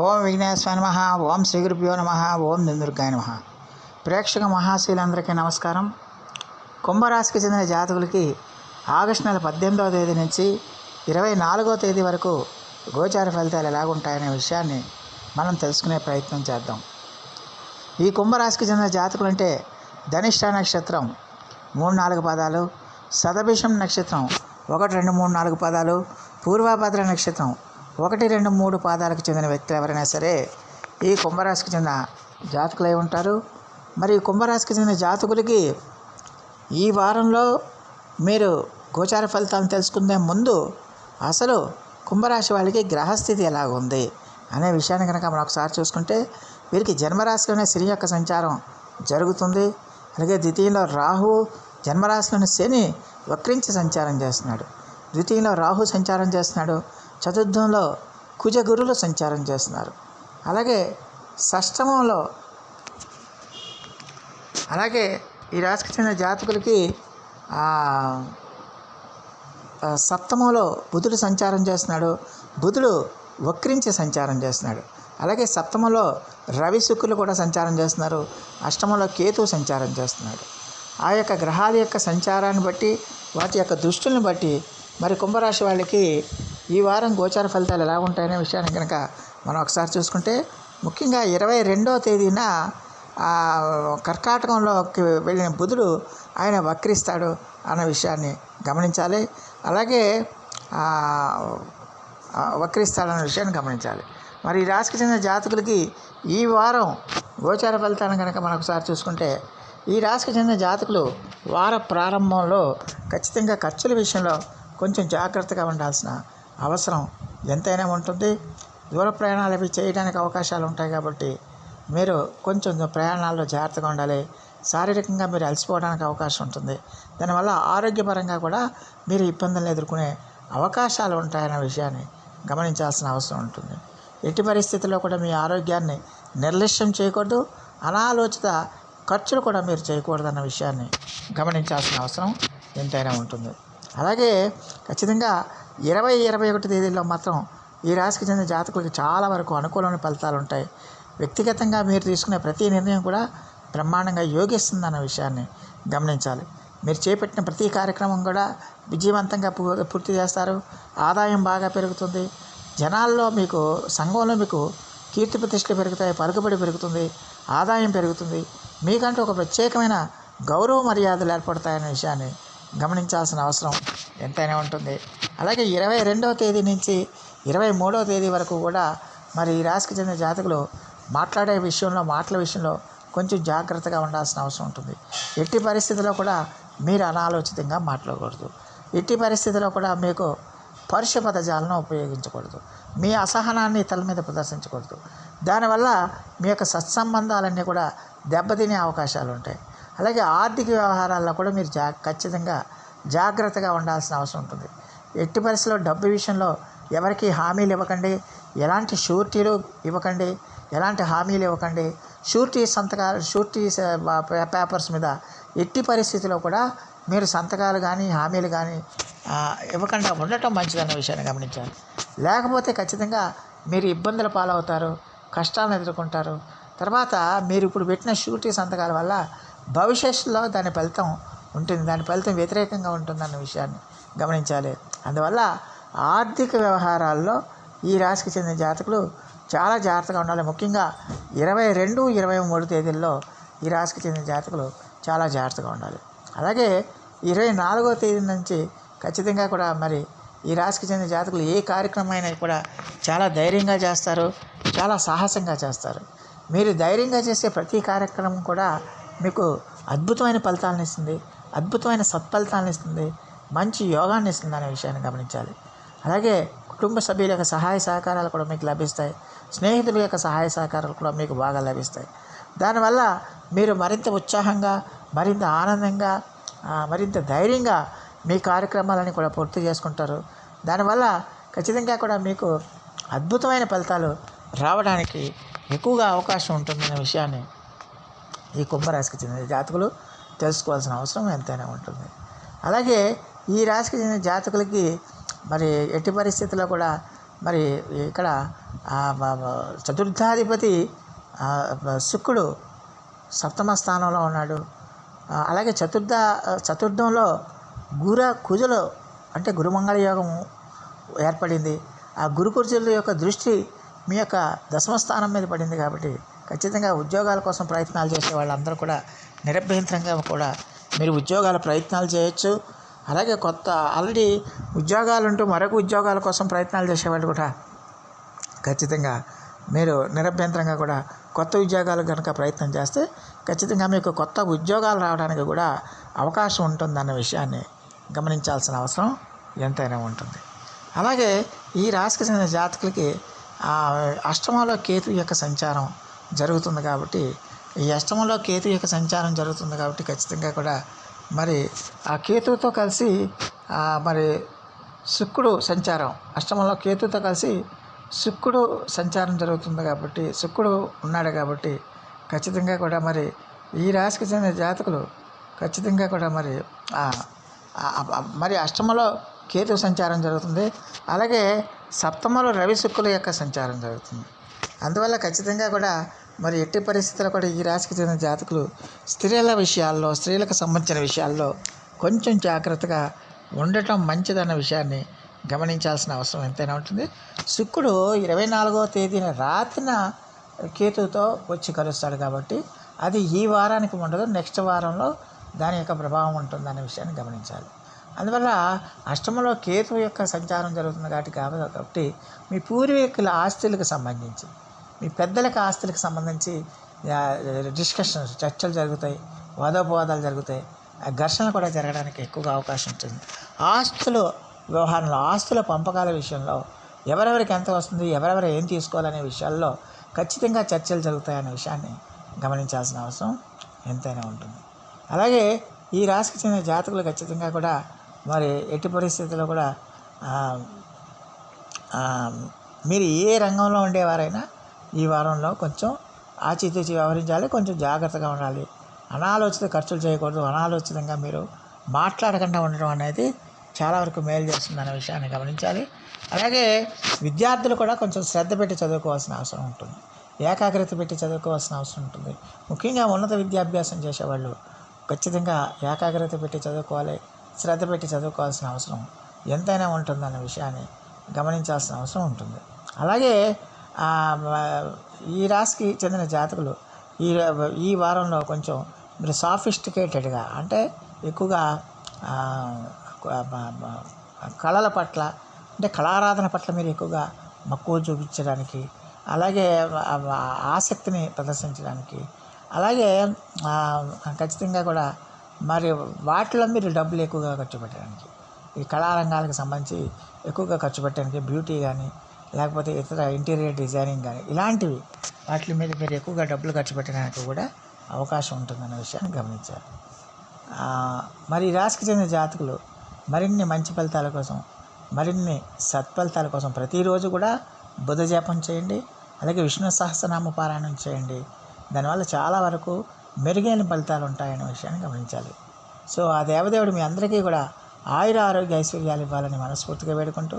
ఓం విఘ్నేశ్వర నమ ఓం శ్రీ గురుభ్యో నమ ఓం దుందుర్గాయ నమ. ప్రేక్షక మహాశీలందరికీ నమస్కారం. కుంభరాశికి చెందిన జాతకులకి ఆగస్టు నెల పద్దెనిమిదవ తేదీ నుంచి ఇరవై నాలుగవ తేదీ వరకు గోచార ఫలితాలు ఎలాగుంటాయనే విషయాన్ని మనం తెలుసుకునే ప్రయత్నం చేద్దాం. ఈ కుంభరాశికి చెందిన జాతకులు అంటే ధనిష్ట నక్షత్రం మూడు నాలుగు పదాలు శతభిషం నక్షత్రం ఒకటి రెండు మూడు నాలుగు పదాలు పూర్వభద్ర నక్షత్రం ఒకటి రెండు మూడు పాదాలకు చెందిన వ్యక్తులు ఎవరైనా సరే ఈ కుంభరాశికి చెందిన జాతకులై ఉంటారు. మరి కుంభరాశికి చెందిన జాతకులకి ఈ వారంలో మీరు గోచార ఫలితాలను తెలుసుకునే ముందు అసలు కుంభరాశి వాళ్ళకి గ్రహస్థితి ఎలా ఉంది అనే విషయాన్ని కనుక మనం ఒకసారి చూసుకుంటే వీరికి జన్మరాశిలోనే శని యొక్క సంచారం జరుగుతుంది. అలాగే ద్వితీయంలో రాహు జన్మరాశిలోని శని వక్రించి సంచారం చేస్తున్నాడు. ద్వితీయంలో రాహు సంచారం చేస్తున్నాడు. చతుర్థంలో కుజగురులు సంచారం చేస్తున్నారు. అలాగే షష్టమంలో అలాగే ఈ రాశికి చెందిన జాతకులకి సప్తమంలో బుధుడు సంచారం చేస్తున్నాడు. బుధుడు వక్రించి సంచారం చేస్తున్నాడు. అలాగే సప్తమంలో రవి శుక్రులు కూడా సంచారం చేస్తున్నారు. అష్టమంలో కేతు సంచారం చేస్తున్నాడు. ఆ యొక్క గ్రహాల యొక్క సంచారాన్ని బట్టి వాటి యొక్క దృష్టిని బట్టి మరి కుంభరాశి వాళ్ళకి ఈ వారం గోచార ఫలితాలు ఎలా ఉంటాయనే విషయాన్ని కనుక మనం ఒకసారి చూసుకుంటే ముఖ్యంగా ఇరవై రెండవ తేదీన కర్కాటకంలోకి వెళ్ళిన బుధుడు ఆయన వక్రిస్తాడు అన్న విషయాన్ని గమనించాలి. అలాగే వక్రిస్తాడన్న విషయాన్ని గమనించాలి. మరి ఈ రాశికి చెందిన జాతకులకి ఈ వారం గోచార ఫలితాలను కనుక మనం ఒకసారి చూసుకుంటే ఈ రాశికి చెందిన జాతకులు వార ప్రారంభంలో ఖచ్చితంగా ఖర్చుల విషయంలో కొంచెం జాగ్రత్తగా ఉండాల్సిన అవసరం. ఎంతైనా ఉంటుంది. దూర ప్రయాణాలు అవి చేయడానికి అవకాశాలు ఉంటాయి కాబట్టి మీరు కొంచెం ప్రయాణాల్లో జాగ్రత్తగా ఉండాలి. శారీరకంగా మీరు అలసిపోవడానికి అవకాశం ఉంటుంది. దానివల్ల ఆరోగ్యపరంగా కూడా మీరు ఇబ్బందులను ఎదుర్కొనే అవకాశాలు ఉంటాయన్న విషయాన్ని గమనించాల్సిన అవసరం ఉంటుంది. ఎట్టి పరిస్థితుల్లో కూడా మీ ఆరోగ్యాన్ని నిర్లక్ష్యం చేయకూడదు. అనాలోచిత ఖర్చులు కూడా మీరు చేయకూడదన్న విషయాన్ని గమనించాల్సిన అవసరం ఎంతైనా ఉంటుంది. అలాగే ఖచ్చితంగా ఇరవై ఇరవై ఒకటి తేదీల్లో మాత్రం ఈ రాశికి చెందిన జాతకులకు చాలా వరకు అనుకూలమైన ఫలితాలు ఉంటాయి. వ్యక్తిగతంగా మీరు తీసుకునే ప్రతి నిర్ణయం కూడా బ్రహ్మాండంగా యోగిస్తుందన్న విషయాన్ని గమనించాలి. మీరు చేపట్టిన ప్రతి కార్యక్రమం కూడా విజయవంతంగా పూర్తి చేస్తారు. ఆదాయం బాగా పెరుగుతుంది. జనాల్లో మీకు సంఘంలో మీకు కీర్తి ప్రతిష్టలు పెరుగుతాయి పలుకుబడి పెరుగుతుంది ఆదాయం పెరుగుతుంది. మీకంటూ ఒక ప్రత్యేకమైన గౌరవ మర్యాదలు ఏర్పడతాయనే విషయాన్ని గమనించాల్సిన అవసరం ఎంతైనా ఉంటుంది. అలాగే ఇరవై రెండవ తేదీ నుంచి ఇరవై మూడవ తేదీ వరకు కూడా మరి ఈ రాశికి చెందిన జాతకులు మాట్లాడే విషయంలో మాటల విషయంలో కొంచెం జాగ్రత్తగా ఉండాల్సిన అవసరం ఉంటుంది. ఎట్టి పరిస్థితుల్లో కూడా మీరు అనాలోచితంగా మాట్లాడకూడదు. ఎట్టి పరిస్థితుల్లో కూడా మీకు పరుష పదజాలను ఉపయోగించకూడదు. మీ అసహనాన్ని ఇతరుల మీద ప్రదర్శించకూడదు. దానివల్ల మీ యొక్క సత్సంబంధాలన్నీ కూడా దెబ్బతినే అవకాశాలు ఉంటాయి అలాగే ఆర్థిక వ్యవహారాల్లో కూడా మీరు జా ఖచ్చితంగా జాగ్రత్తగా ఉండాల్సిన అవసరం ఉంటుంది. ఎట్టి పరిస్థితుల్లో డబ్బు విషయంలో ఎవరికి హామీలు ఇవ్వకండి. ఎలాంటి షూరిటీలు ఇవ్వకండి. ఎలాంటి హామీలు ఇవ్వకండి. షూరిటీ సంతకాలు షూరిటీ పేపర్స్ మీద ఎట్టి పరిస్థితిలో కూడా మీరు సంతకాలు కానీ హామీలు కానీ ఇవ్వకుండా ఉండటం మంచిదన్న విషయాన్ని గమనించాలి. లేకపోతే ఖచ్చితంగా మీరు ఇబ్బందుల పాలవుతారు కష్టాలను ఎదుర్కొంటారు. తర్వాత మీరు ఇప్పుడు పెట్టిన షూరిటీ సంతకాల వల్ల భవిష్యత్తులో దాని ఫలితం ఉంటుంది. దాని ఫలితం వ్యతిరేకంగా ఉంటుందన్న విషయాన్ని గమనించాలి. అందువల్ల ఆర్థిక వ్యవహారాల్లో ఈ రాశికి చెందిన జాతకులు చాలా జాగ్రత్తగా ఉండాలి. ముఖ్యంగా ఇరవై రెండు ఇరవై మూడు తేదీల్లో ఈ రాశికి చెందిన జాతకులు చాలా జాగ్రత్తగా ఉండాలి. అలాగే ఇరవై నాలుగో తేదీ నుంచి ఖచ్చితంగా కూడా మరి ఈ రాశికి చెందిన జాతకులు ఏ కార్యక్రమం అయినా కూడా చాలా ధైర్యంగా చేస్తారు. చాలా సాహసంగా చేస్తారు. మీరు ధైర్యంగా చేసే ప్రతి కార్యక్రమం కూడా మీకు అద్భుతమైన ఫలితాలను ఇస్తుంది అద్భుతమైన సత్ఫలితాలను ఇస్తుంది మంచి యోగాన్ని ఇస్తుంది అనే విషయాన్ని గమనించాలి. అలాగే కుటుంబ సభ్యుల యొక్క సహాయ సహకారాలు కూడా మీకు లభిస్తాయి. స్నేహితుల యొక్క సహాయ సహకారాలు కూడా మీకు బాగా లభిస్తాయి. దానివల్ల మీరు మరింత ఉత్సాహంగా మరింత ఆనందంగా మరింత ధైర్యంగా మీ కార్యక్రమాలని కూడా పూర్తి చేసుకుంటారు. దానివల్ల ఖచ్చితంగా కూడా మీకు అద్భుతమైన ఫలితాలు రావడానికి ఎక్కువగా అవకాశం ఉంటుందనే విషయాన్ని ఈ కుంభరాశికి చెందిన జాతకులు తెలుసుకోవాల్సిన అవసరం ఎంతైనా ఉంటుంది. అలాగే ఈ రాశికి చెందిన జాతకులకి మరి ఎట్టి పరిస్థితుల్లో కూడా మరి ఇక్కడ చతుర్థాధిపతి శుక్రుడు సప్తమ స్థానంలో ఉన్నాడు. అలాగే చతుర్థ చతుర్థంలో గుర కుజులు అంటే గురుమంగళ యోగం ఏర్పడింది. ఆ గురు కుజుల యొక్క దృష్టి మీ యొక్క దశమ స్థానం మీద పడింది కాబట్టి ఖచ్చితంగా ఉద్యోగాల కోసం ప్రయత్నాలు చేసే వాళ్ళందరూ కూడా నిరభ్యంతరంగా కూడా మీరు ఉద్యోగాల ప్రయత్నాలు చేయొచ్చు. అలాగే కొత్త ఆల్రెడీ ఉద్యోగాలు ఉంటూ మరొక ఉద్యోగాల కోసం ప్రయత్నాలు చేసేవాళ్ళు కూడా ఖచ్చితంగా మీరు నిరభ్యంతరంగా కూడా కొత్త ఉద్యోగాలు కనుక ప్రయత్నం చేస్తే ఖచ్చితంగా మీకు కొత్త ఉద్యోగాలు రావడానికి కూడా అవకాశం ఉంటుందన్న విషయాన్ని గమనించాల్సిన అవసరం ఎంతైనా ఉంటుంది. అలాగే ఈ రాశికి చెందిన జాతకులకి అష్టమంలో కేతు యొక్క సంచారం జరుగుతుంది కాబట్టి ఈ అష్టమంలో కేతు యొక్క సంచారం జరుగుతుంది కాబట్టి ఖచ్చితంగా కూడా మరి ఆ కేతువుతో కలిసి మరి శుక్రుడు సంచారం అష్టమంలో కేతుతో కలిసి శుక్రుడు సంచారం జరుగుతుంది కాబట్టి శుక్రుడు ఉన్నాడు కాబట్టి ఖచ్చితంగా కూడా మరి ఈ రాశికి చెందిన జాతకులు ఖచ్చితంగా కూడా మరి మరి అష్టమంలో కేతు సంచారం జరుగుతుంది. అలాగే సప్తమలో రవి శుక్రుల యొక్క సంచారం జరుగుతుంది. అందువల్ల ఖచ్చితంగా కూడా మరి ఎట్టి పరిస్థితుల్లో కూడా ఈ రాశికి చెందిన జాతకులు స్త్రీల విషయాల్లో స్త్రీలకు సంబంధించిన విషయాల్లో కొంచెం జాగ్రత్తగా ఉండటం మంచిదన్న విషయాన్ని గమనించాల్సిన అవసరం ఎంతైనా ఉంటుంది. శుక్రుడు ఇరవై నాలుగవ తేదీన రాత్రిన కేతుతో వచ్చి కలుస్తాడు కాబట్టి అది ఈ వారానికి ఉండదు నెక్స్ట్ వారంలో దాని యొక్క ప్రభావం ఉంటుందనే విషయాన్ని గమనించాలి. అందువల్ల అష్టమంలో కేతువు యొక్క సంచారం జరుగుతుంది కాబట్టి కాబట్టి మీ పూర్వీకుల ఆస్తులకు సంబంధించి మీ పెద్దలకు ఆస్తులకు సంబంధించి డిస్కషన్స్ చర్చలు జరుగుతాయి వాదోపవాదాలు జరుగుతాయి. ఘర్షణలు కూడా జరగడానికి ఎక్కువగా అవకాశం ఉంటుంది. ఆస్తులు వ్యవహారంలో ఆస్తుల పంపకాల విషయంలో ఎవరెవరికి ఎంత వస్తుంది ఎవరెవరు ఏం తీసుకోవాలనే విషయాల్లో ఖచ్చితంగా చర్చలు జరుగుతాయనే విషయాన్ని గమనించాల్సిన అవసరం ఎంతైనా ఉంటుంది. అలాగే ఈ రాశికి చెందిన జాతకులు ఖచ్చితంగా కూడా మరి ఎట్టి పరిస్థితుల్లో కూడా మీరు ఏ రంగంలో ఉండేవారైనా ఈ వారంలో కొంచెం ఆచితూచి వ్యవహరించాలి కొంచెం జాగ్రత్తగా ఉండాలి. అనాలోచిత ఖర్చులు చేయకూడదు. అనాలోచితంగా మీరు మాట్లాడకుండా ఉండడం అనేది చాలా వరకు మేలు చేస్తుందనే విషయాన్ని గమనించాలి. అలాగే విద్యార్థులు కూడా కొంచెం శ్రద్ధ పెట్టి చదువుకోవాల్సిన అవసరం ఉంటుంది. ఏకాగ్రత పెట్టి చదువుకోవాల్సిన అవసరం ఉంటుంది. ముఖ్యంగా ఉన్నత విద్యాభ్యాసం చేసేవాళ్ళు ఖచ్చితంగా ఏకాగ్రత పెట్టి చదువుకోవాలి శ్రద్ధ పెట్టి చదువుకోవాల్సిన అవసరం ఎంతైనా ఉంటుందన్న విషయాన్ని గమనించాల్సిన అవసరం ఉంటుంది. అలాగే ఈ రాశికి చెందిన జాతకులు ఈ ఈ వారంలో కొంచెం మీరు సాఫిస్టికేటెడ్గా అంటే ఎక్కువగా కళల పట్ల అంటే కళారాధన పట్ల మీరు ఎక్కువగా మక్కువ చూపించడానికి అలాగే ఆసక్తిని ప్రదర్శించడానికి అలాగే ఖచ్చితంగా కూడా మరి వాటిలో మీరు డబ్బులు ఎక్కువగా ఖర్చు పెట్టడానికి ఈ కళారంగాలకు సంబంధించి ఎక్కువగా ఖర్చు పెట్టడానికి బ్యూటీ కానీ లేకపోతే ఇతర ఇంటీరియర్ డిజైనింగ్ కానీ ఇలాంటివి వాటి మీద మీరు ఎక్కువగా డబ్బులు ఖర్చు పెట్టడానికి కూడా అవకాశం ఉంటుందనే విషయాన్ని గమనించాలి. మరి రాశికి చెందిన జాతకులు మరిన్ని మంచి ఫలితాల కోసం మరిన్ని సత్ఫలితాల కోసం ప్రతిరోజు కూడా బుధ జపం చేయండి అలాగే విష్ణు సహస్రనామ పారాయణం చేయండి. దానివల్ల చాలా వరకు మెరుగైన ఫలితాలు ఉంటాయనే విషయాన్ని గమనించాలి. సో ఆ దేవదేవుడు మీ అందరికీ కూడా ఆయుర ఆరోగ్య ఐశ్వర్యాలు ఇవ్వాలని మనస్ఫూర్తిగా వేడుకుంటూ